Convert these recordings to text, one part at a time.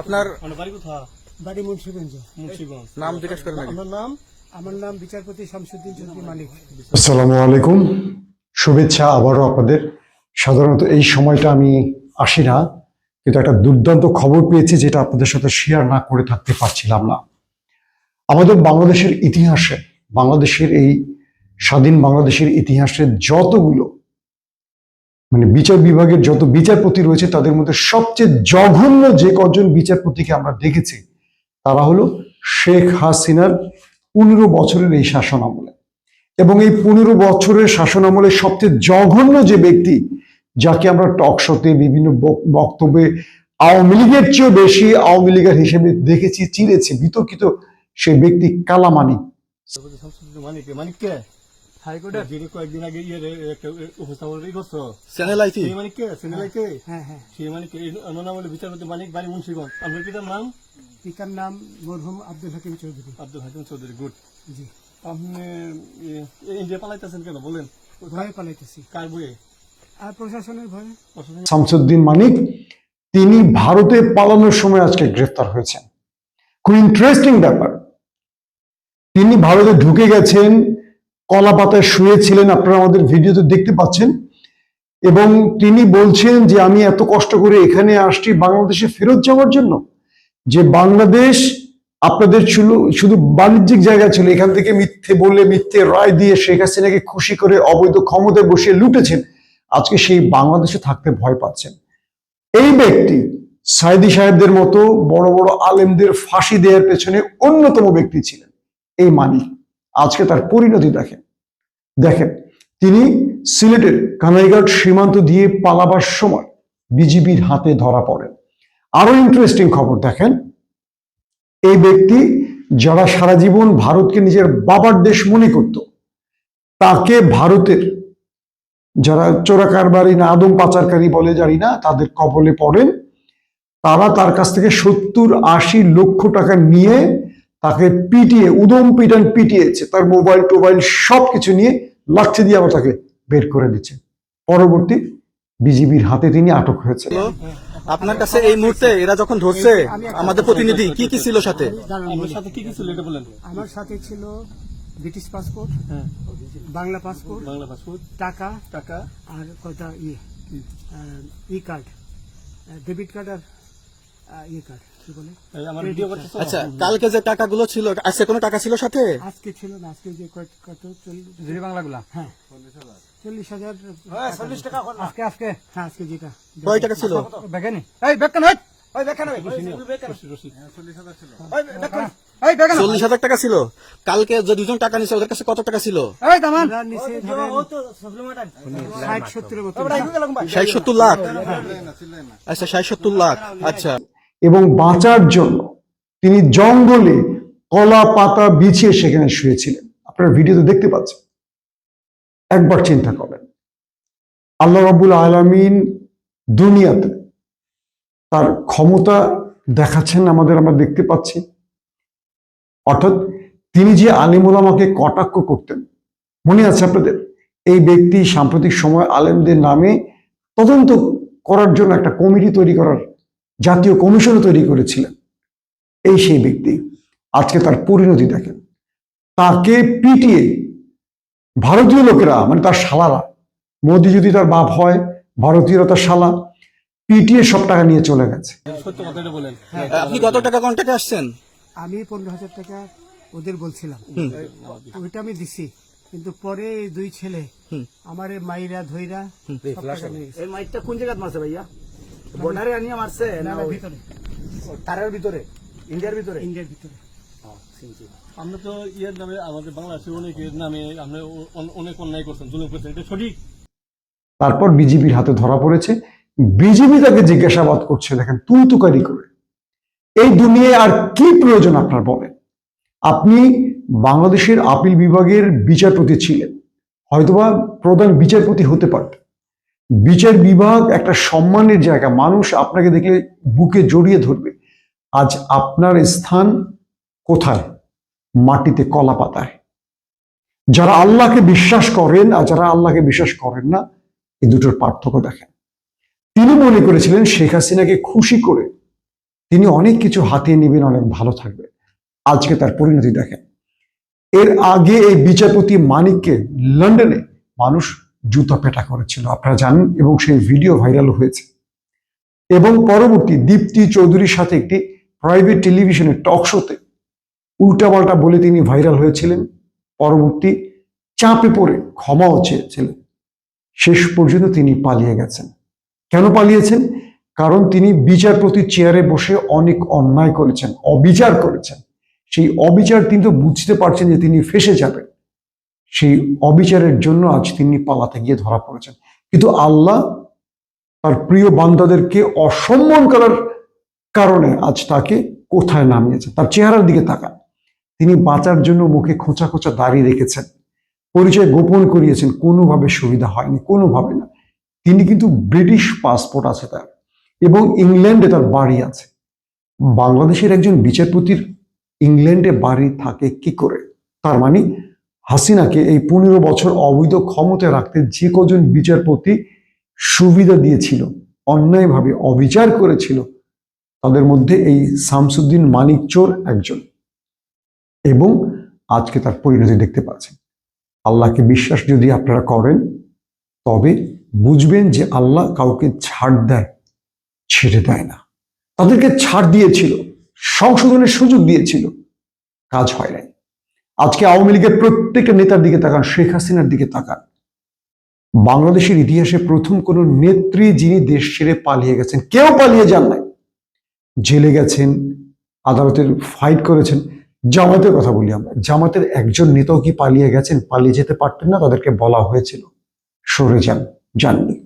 আপনার বাড়ি মুন্সিগঞ্জ। মুন্সিগঞ্জ। নাম জিজ্ঞেস করেন। আপনার নাম? আমার নাম বিচারপতি শামসুদ্দিন চৌধুরী মালিক। আসসালামু আলাইকুম। শুভেচ্ছা আবারও আপনাদের। সাধারণত এই সময়টা আমি আসি না কিন্তু একটা দুর্দান্ত খবর পেয়েছি যেটা আপনাদের সাথে শেয়ার না করে থাকতে পারছিলাম না। আমাদের বাংলাদেশের ইতিহাসে বাংলাদেশের এই স্বাধীন বাংলাদেশের ইতিহাসে যতগুলো মানে বিচার বিভাগের যত বিচারপতি রয়েছে, তাদের মধ্যে সবচেয়ে জঘন্য যে কজন বিচারপতিকে আমরা দেখেছি, তারা হলো শেখ হাসিনার পনেরো বছরের এই শাসন আমলে এবং এই পনেরো বছরের শাসন আমলে সবচেয়ে জঘন্য যে ব্যক্তি, যাকে আমরা টক শোতে বিভিন্ন বক- বক্তব্যে আওয়ামী লীগের চেয়েও বেশি আওয়ামী লীগের হিসেবে দেখেছি, চিনেছি, বিতর্কিত সেই ব্যক্তি কালামানি। মানিক মানিক কে যিনি কয়েকদিন আগে ইয়ে একটা উপস্থাপন করছ চ্যানেল সেই মানিক কে সিনেলাই হ্যাঁ হ্যাঁ। সেই মানিক এই অন্য হলো বিচারপতি মানিক বাড়ি মুন্সিগঞ্জ। আপনার পিতার নাম? পিতার নাম মরহুম আব্দুল হাকিম চৌধুরী। আব্দুল হাকিম চৌধুরী গুড। জি। আপনি ইন্ডিয়া পালাইতেছেন কেন? বলেন। ভয়ে পালাইতেছি। কার বইয়ে আর প্রশাসনের ভয়ে? শামসুদ্দিন মানিক তিনি ভারতে পালানোর সময় আজকে গ্রেফতার হয়েছেন। খুব ইন্টারেস্টিং ব্যাপার। তিনি ভারতে ঢুকে গেছেন কলা পাতায় শুয়েছিলেন, আপনারা আমাদের ভিডিওতে দেখতে পাচ্ছেন। এবং তিনি বলছেন যে, আমি এত কষ্ট করে এখানে আসছি বাংলাদেশে ফেরত যাওয়ার জন্য যে বাংলাদেশ আপনাদের শুধু বাণিজ্যিক জায়গা ছিল, এখান থেকে মিথ্যে বলে, মিথ্যে রায় দিয়ে শেখ হাসিনাকে খুশি করে অবৈধ ক্ষমতায় বসিয়ে লুটেছেন। আজকে সেই বাংলাদেশে থাকতে ভয় পাচ্ছেন। এই ব্যক্তি সাইদি সাহেবদের মতো বড় বড় আলেমদের ফাঁসি দেওয়ার পেছনে অন্যতম ব্যক্তি ছিলেন। এই মানিক। আজকে তার পরিণতি দেখেন। দেখেন, তিনি সিলেটের কানাইঘাট সীমান্ত দিয়ে পালাবার সময় বিজিবির হাতে ধরা পড়েন। আরও ইন্টারেস্টিং খবর দেখেন, এই ব্যক্তি যারা সারা জীবন ভারতকে নিজের বাবার দেশ মনে করত, তাকে ভারতের যারা চোরা কারবারি না, আদম পাচারকারী বলে জানি না, তাদের কবলে পড়েন। তারা তার কাছ থেকে সত্তর আশি লক্ষ টাকা নিয়ে তাকে পিটিয়ে উদম পিটান পিটিয়েছে। তার মোবাইল টোবাইল সব কিছু নিয়ে লাঠি দিয়ে আবার তাকে বের করে দিচ্ছে। পরবর্তী বিজিবির হাতে তিনি আটক হয়েছে আপনার কাছে এই মুহূর্তে এরা যখন ধরছে আমাদের প্রতিনিধি কি কি ছিল সাথে? দাঁড়ান আপনার বলি। সাথে কি কি ছিল এটা বলেন। আমার সাথে ছিল ব্রিটিশ পাসপোর্ট হ্যাঁ। বাংলা পাসপোর্ট বাংলা পাসপোর্ট টাকা টাকা। আর কয়টা ইয়ে ই কার্ড ডেবিট কার্ড আর ই কার্ড কি বলে? এই আমার ভিডিও করতেছো? আচ্ছা কালকে যে টাকাগুলো ছিল আজকে কোনো টাকা ছিল সাথে? আজকে ছিল না আজকে যে কত চল্লিশ বাংলাগুলা হ্যাঁ। চল্লিশ হাজার। চল্লিশ টাকা আজকে আজকে। হ্যাঁ আজকে যেটা। কয় টাকা ছিল? এই বেকান চল্লিশ হাজার টাকা ছিল। কালকে যে দুজন টাকা নিছে ওদের কাছে কত টাকা ছিল? ষাট সত্তর লাখ। আচ্ছা ষাট সত্তর লাখ। আচ্ছা। এবং বাঁচার জন্য তিনি জঙ্গলে কলা, পাতা বিছিয়ে সেখানে শুয়েছিলেন। আপনারা ভিডিওতে দেখতে পাচ্ছেন। একবার চিন্তা করেন আল্লাহ রাবুল আলামিন দুনিয়াতে তার ক্ষমতা দেখাচ্ছেন, আমাদের আমরা দেখতে পাচ্ছি। অর্থাৎ তিনি যে আলিমুল আমাকে কটাক্ষ করতেন, মনে আছে আপনাদের? এই ব্যক্তি সাম্প্রতিক সময় আলেমদের নামে তদন্ত করার জন্য একটা কমিটি তৈরি করার জাতীয় কমিশনও তৈরি করেছিলেন। এই সেই ব্যক্তি। আজকে তার পরিণতি দেখেন। তাকে পিটিয়ে ভারতীয় লোকেরা মানে তার শালারা মোদি যদি তার বাপ হয় ভারতীয়রা তার শালা পিটিয়ে সব টাকা নিয়ে চলে গেছে। আপনি কত টাকা কন্ট্যাক্টে আসছেন? আমি পনেরো হাজার টাকা ওদের বলছিলাম। ওইটা আমি দিছি কিন্তু পরে দুই ছেলে আমার মাইরা ধইরা কোন জায়গায় মারছে ভাইয়া? বর্ডারে আনিয়া মারছে না, ভিতরে। তারের ভিতরে ইন্ডিয়ার ভিতরে? ইন্ডিয়ার ভিতরে। আমরা তো ইয়ের নামে আমাদের অনেকের নামে আমরা অনেক অন্যায় করছেন জুলুম করছেন এটা সঠিক? তারপর বিজিবির হাতে ধরা পড়েছে। বিজিবি তাকে জিজ্ঞাসাবাদ করছে দেখেন তুই তুকারি করে। এই দুনিয়ায় আর কি প্রয়োজন আপনার বলেন? আপনি বাংলাদেশের আপিল বিভাগের বিচারপতি ছিলেন। হয়তোবা প্রধান বিচারপতি হতে পারতেন। বিচার বিভাগ একটা সম্মানের জায়গা। মানুষ আপনাকে দেখলে বুকে জড়িয়ে ধরবে। আজ আপনার স্থান কোথায়? মাটিতে কলা পাতায়। যারা আল্লাহকে বিশ্বাস করেন আর যারা আল্লাহকে বিশ্বাস করেন না, এই দুটোর পার্থক্য দেখেন। তিনি মনে করেছিলেন শেখ হাসিনাকে খুশি করে তিনি অনেক কিছু হাতিয়ে নেবেন, অনেক ভালো থাকবে। আজকে তার পরিণতি দেখেন। এর আগে এই বিচারপতি মানিককে লন্ডনে মানুষ জুতা পেটা করেছিল। আপনারা জানেন, এবং সেই ভিডিও ভাইরাল হয়েছে। এবং পরবর্তী দীপ্তি চৌধুরীর সাথে একটি প্রাইভেট টেলিভিশনের টক শোতে উল্টাপাল্টা বলে তিনি ভাইরাল হয়েছিলেন। পরবর্তী চাপে পড়ে ক্ষমাও চেয়েছিলেন। শেষ পর্যন্ত তিনি পালিয়ে গেছেন। কেন পালিয়েছেন? কারণ তিনি বিচারপতির চেয়ারে বসে অনেক অন্যায় করেছেন, অবিচার করেছেন। সেই অবিচার তিনি তো বুঝতে পারছেন যে তিনি ফেসে যাবেন। সেই অবিচারের জন্য আজ তিনি পালাতে গিয়ে ধরা পড়েছেন। কিন্তু আল্লাহ তার প্রিয় বান্দাদেরকে অসম্মান করার কারণে আজ তাকে কোথায় নামিয়েছে তার চেহারার দিকে তাকান। তিনি বাঁচার জন্য মুখে খোঁচা খোঁচা দাঁড়িয়ে রেখেছেন। পরিচয় গোপন করিয়েছেন। কোনোভাবে সুবিধা হয়নি, কোনোভাবে না। তিনি কিন্তু ব্রিটিশ পাসপোর্ট আছে তার এবং ইংল্যান্ডে তার বাড়ি আছে। বাংলাদেশের একজন বিচারপতির ইংল্যান্ডে বাড়ি থাকে কি করে? তার মানে হাসিনাকে এই পনেরো বছর অবৈধ ক্ষমতায় রাখতে যে কজন বিচারপতি সুবিধা দিয়েছিল, অন্যায়ভাবে অবিচার করেছিল, তাদের মধ্যে এই শামসুদ্দিন মানিক চোর একজন। এবং আজকে তার পরিণতি দেখতে পাচ্ছেন। আল্লাহকে বিশ্বাস যদি আপনারা করেন, তবে বুঝবেন যে আল্লাহ কাউকে ছাড় দেয়, ছেড়ে দেয় না। তাদেরকে ছাড় দিয়েছিল, সংশোধনের সুযোগ দিয়েছিল, কাজ হয় নাই। আজকে আওয়ামী লীগের প্রত্যেকটা নেতার দিকে তাকান, শেখ হাসিনার দিকে তাকান। বাংলাদেশের ইতিহাসে প্রথম কোন নেত্রী যিনি দেশ ছেড়ে পালিয়ে গেছেন, কেউ পালিয়ে যান নাই। জেলে গেছেন, আদালতের ফাইট করেছেন জামাতের কথা বলি আমরা। জামাতের একজন নেতাও কি পালিয়ে গেছেন, পালিয়ে যেতে পারতেন না, তাদেরকে বলা হয়েছিল। সরে যান, যাননি।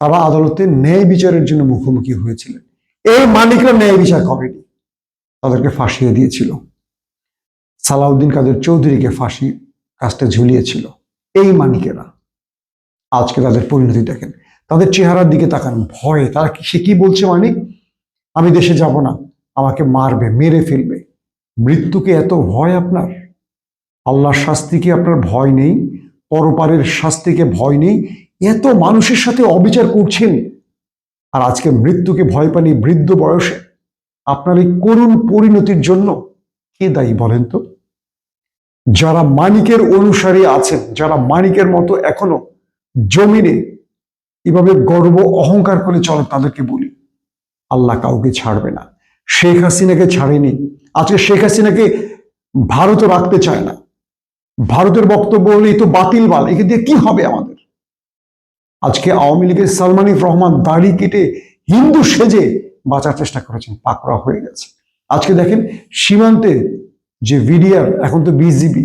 তারা আদালতে ন্যায় বিচারের জন্য মুখোমুখি হয়েছিলেন। এই মালিকরা ন্যায় বিচার করেনি। তাদেরকে ফাঁসিয়ে দিয়েছিল। সালাউদ্দিন কাদের চৌধুরীকে ফাঁসি কাজটা ঝুলিয়েছিল। এই মানিকেরা। আজকে তাদের পরিণতি দেখেন। তাদের চেহারার দিকে তাকান। ভয়ে তারা সে কি বলছে মানিক? আমি দেশে যাব না। আমাকে মারবে, মেরে ফেলবে। মৃত্যুকে এত ভয় আপনার? আল্লাহর শাস্তিকে আপনার ভয় নেই? পরপারের শাস্তিকে ভয় নেই? এত মানুষের সাথে অবিচার করছেন। আর আজকে মৃত্যুকে ভয় পানি বৃদ্ধ বয়সে। আপনার এই করুণ পরিণতির জন্য কে দায়ী বলেন তো? যারা মানিকের অনুসারী আছেন, যারা মানিকের মতো এখনও জমিনে এভাবে গর্ব অহংকার করে চলে তাদেরকে বলি, আল্লাহ কাউকে ছাড়বে না। শেখ হাসিনাকে ছাড়েনি। আজকে শেখ হাসিনাকে ভারতও রাখতে চায় না। ভারতের বক্তব্য হলে তো বাতিল বাল, একে দিয়ে কি হবে আমাদের? আজকে আওয়ামী লীগের সালমানিক রহমান দাড়ি কেটে হিন্দু সেজে বাঁচার চেষ্টা করেছেন পাকড়া হয়ে গেছে। আজকে দেখেন, সীমান্তে যে ভিডিআর এখন তো বিজিবি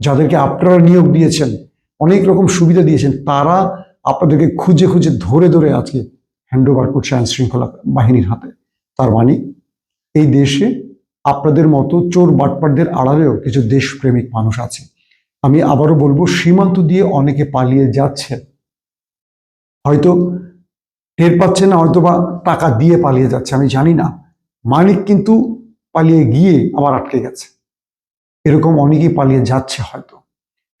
যাদেরকে আপনারা নিয়োগ দিয়েছেন, অনেক রকম সুবিধা দিয়েছেন, তারা আপনাদেরকে খুঁজে খুঁজে ধরে ধরে আজকে হ্যান্ড ওভার করছে আইন শৃঙ্খলা বাহিনীর হাতে। তার মানে এই দেশে আপনাদের মতো চোর বাটপাটদের আড়ালেও কিছু দেশপ্রেমিক মানুষ আছে। আমি আবারও বলব, সীমান্ত দিয়ে অনেকে পালিয়ে যাচ্ছে। হয়তো টের পাচ্ছে না, হয়তো বা টাকা দিয়ে পালিয়ে যাচ্ছে, আমি জানি না। মানিক কিন্তু পালিয়ে গিয়ে আবার আটকে গেছে। এরকম অনেকেই পালিয়ে যাচ্ছে হয়তো।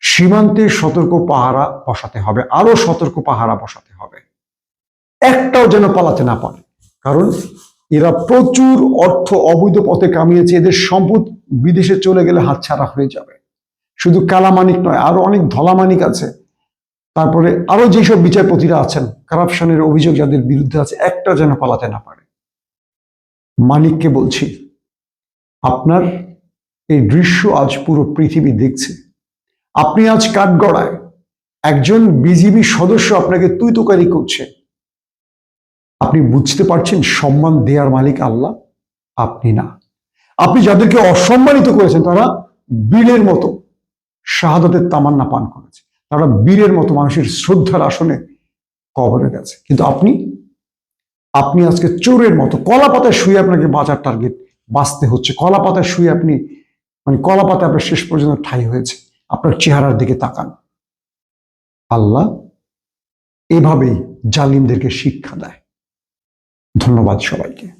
সীমান্তে সতর্ক পাহারা বসাতে হবে, আরও সতর্ক পাহারা বসাতে হবে। একটাও যেন পালাতে না পারে, কারণ এরা প্রচুর অর্থ অবৈধ পথে কামিয়েছে, এদের সম্পদ বিদেশে চলে গেলে হাতছাড়া হয়ে যাবে। শুধু কালামানিক নয়, আরও অনেক ধলামানিক আছে। তারপরে আরও যেসব বিচারপতিরা আছেন কারাপশনের অভিযোগ যাদের বিরুদ্ধে আছে, একটা যেন পালাতে না পারে। মালিককে বলছি, আপনার এই দৃশ্য আজ পুরো পৃথিবী দেখছে। আপনি আজ কাঠগড়ায় একজন বিজিবি সদস্য আপনাকে তুই তোকারি করছে। আপনি বুঝতে পারছেন সম্মান দেয়ার মালিক আল্লাহ, আপনি না। আপনি যাদেরকে অসম্মানিত করেছেন, তারা বীরের মতো শাহাদতের তামান্না পান করেছে। তারা বীরের মতো মানুষের শ্রদ্ধার আসনে কবরে গেছে। কিন্তু আপনি আপনি আজকে চোরের মতো কলা পাতায় শুয়ে আপনাকে বাজার টার্গেট বাঁচতে হচ্ছে। কলা পাতায় শুয়ে আপনি মানে কলা পাতা আপনার শেষ পর্যন্ত ঠাই হয়েছে। আপনার চেহারার দিকে তাকান। আল্লাহ এভাবেই জালিমদেরকে শিক্ষা দেয়। ধন্যবাদ সবাইকে।